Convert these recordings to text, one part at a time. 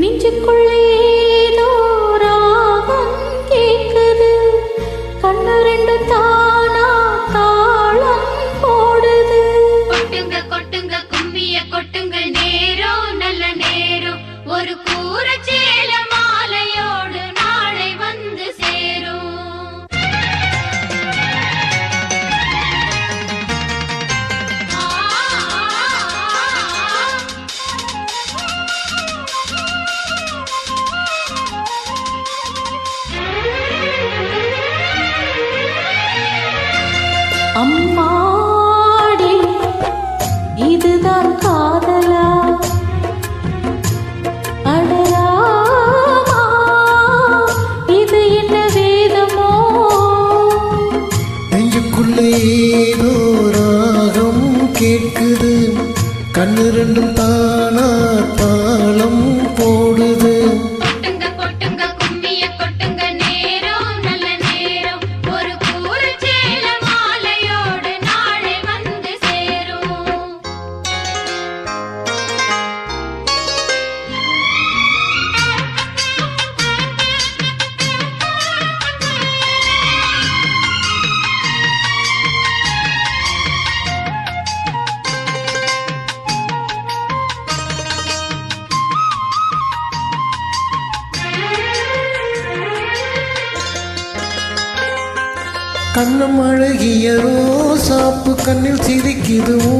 நெஞ்சுக்குள் 妈妈 கண்ணம் அழகிய ரோசாப்பு கண்ணில் சிரிக்குதுவோ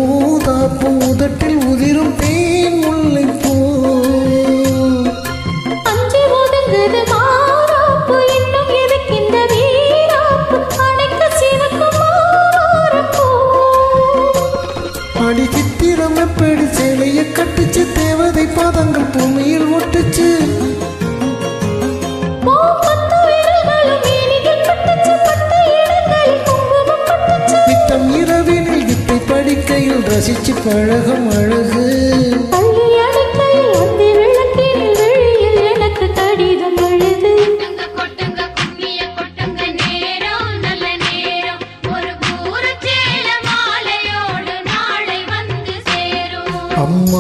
ரசிச்சு பழகும் அழகு.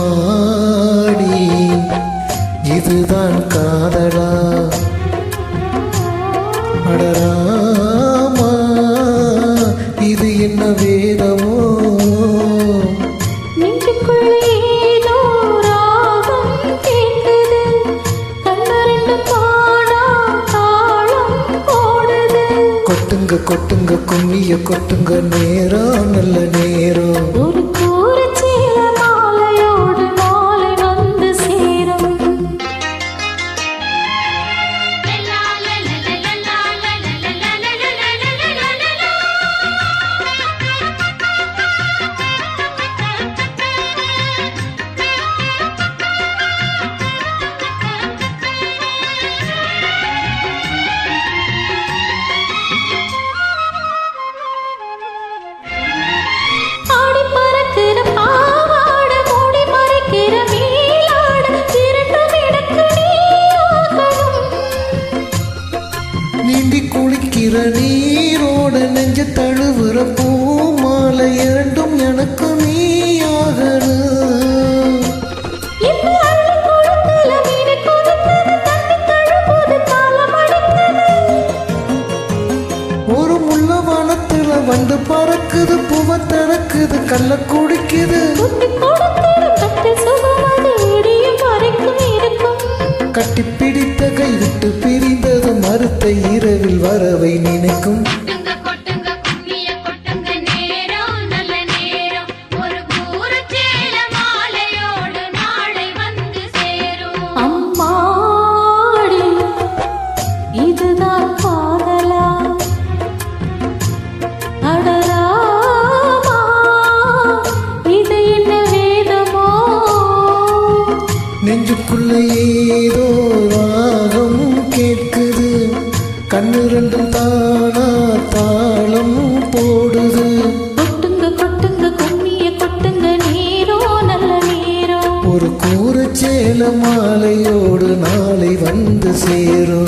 அம்மாடி இதுதான் காதலா? கொட்டுங்க கொட்டுங்க கும்மிய கொட்டுங்க. நேரம் நல்ல நேரம். சிந்துகிற நீரோட நெஞ்சு தழுவுற பூ மாலை இரண்டும் எனக்கு நீயாகணும் ஒரு முள்ள வனத்துல வந்து பறக்குது புவ தறக்குது கல்ல குடிக்குது. கட்டி பிடித்த மாலையோடு நாளை வந்து சேரும்.